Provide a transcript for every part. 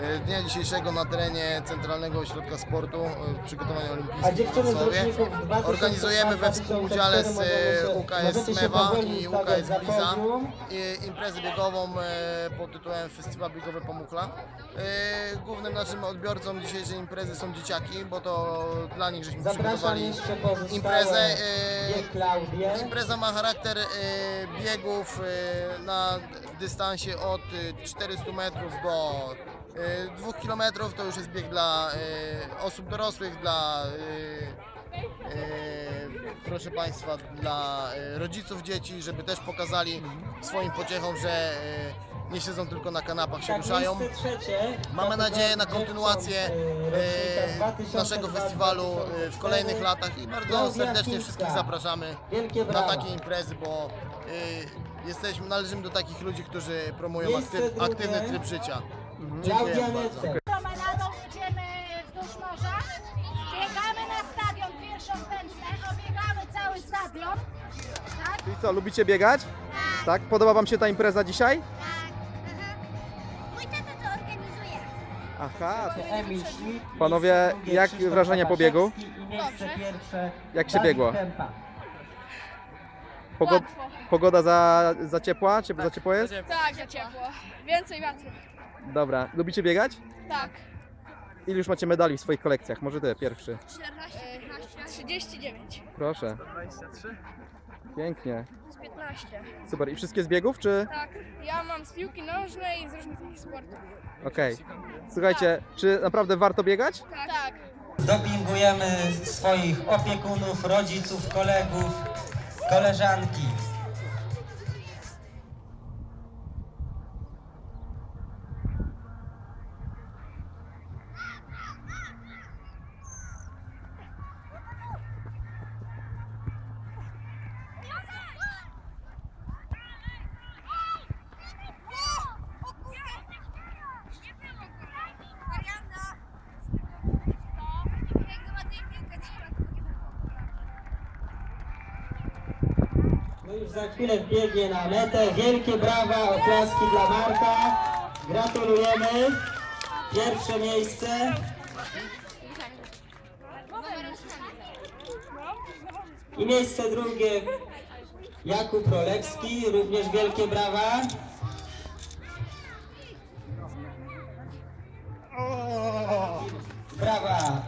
e, dnia dzisiejszego na terenie Centralnego Ośrodka Sportu e, Przygotowania Olimpijskich w 2002 Organizujemy we współudziale z e, UKS Mewa i UKS za Bliza imprezę biegową pod tytułem Festiwal Biegowy Pomukla. Głównym naszym odbiorcą dzisiejszej imprezy są dzieciaki, bo to dla nich żeśmy przygotowali imprezę. Impreza ma charakter biegów na dystansie od e, 400 metrów do e, 2 km. To już jest bieg dla e, osób dorosłych, dla e, proszę Państwa, dla rodziców dzieci, żeby też pokazali swoim pociechom, że nie siedzą tylko na kanapach, się Tak, ruszają. trzecie. Mamy nadzieję na Dziewcząt, kontynuację naszego 2002, festiwalu w kolejnych 2004. latach i bardzo serdecznie wszystkich zapraszamy na takie imprezy, bo jesteśmy, należymy do takich ludzi, którzy promują aktyw, aktywny tryb życia. Klaudia Dziękuję. Promenadą jedziemy wzdłuż morza, biegamy na stadion pierwszą pętlę, obiegamy cały stadion. Tak? Czyli co, lubicie biegać? Tak. Podoba Wam się ta impreza dzisiaj? Tak. Mój tata to organizuje. Aha. Panowie, jak wrażenia po biegu? I Jak się biegło? Kępa. Pogod pogoda za, za ciepła? Ciep za ciepło jest? Tak, za ciepło. Więcej wiatru. Dobra. Lubicie biegać? Tak. Ile już macie medali w swoich kolekcjach? Może Ty, pierwszy. 14, 15, 39. Proszę. Pięknie. Z 15. Super. I wszystkie z biegów, czy? Tak. Ja mam z piłki nożnej i z różnych takich sportów. Okej. Słuchajcie, czy naprawdę warto biegać? Tak. tak. Dopingujemy swoich opiekunów, rodziców, kolegów, koleżanki. Już za chwilę wbiegnie na metę. Wielkie brawa, oklaski dla Marka. Gratulujemy. Pierwsze miejsce. I miejsce drugie Jakub Rolewski, również wielkie brawa. Brawa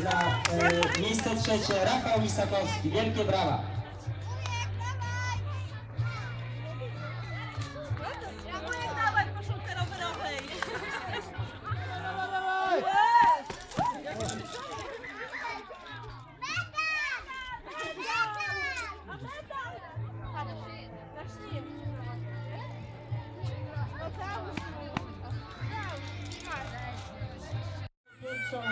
dla e, miejsce trzecie Rafał Misakowski, wielkie brawa. Pierwszą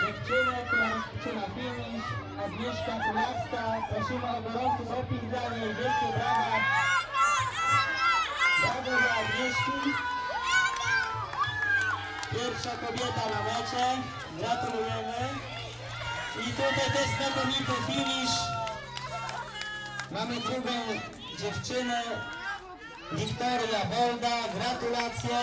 dziewczynę, która rozpoczyna finish, Agnieszka Kulawska. Prosimy o gorący doping dla niej, wielkie brawa. Brawo dla Agnieszki. Pierwsza kobieta na mecie. Gratulujemy. I tutaj też znakomity finish. Mamy drugą dziewczynę, Wiktoria Bolda. Gratulacje.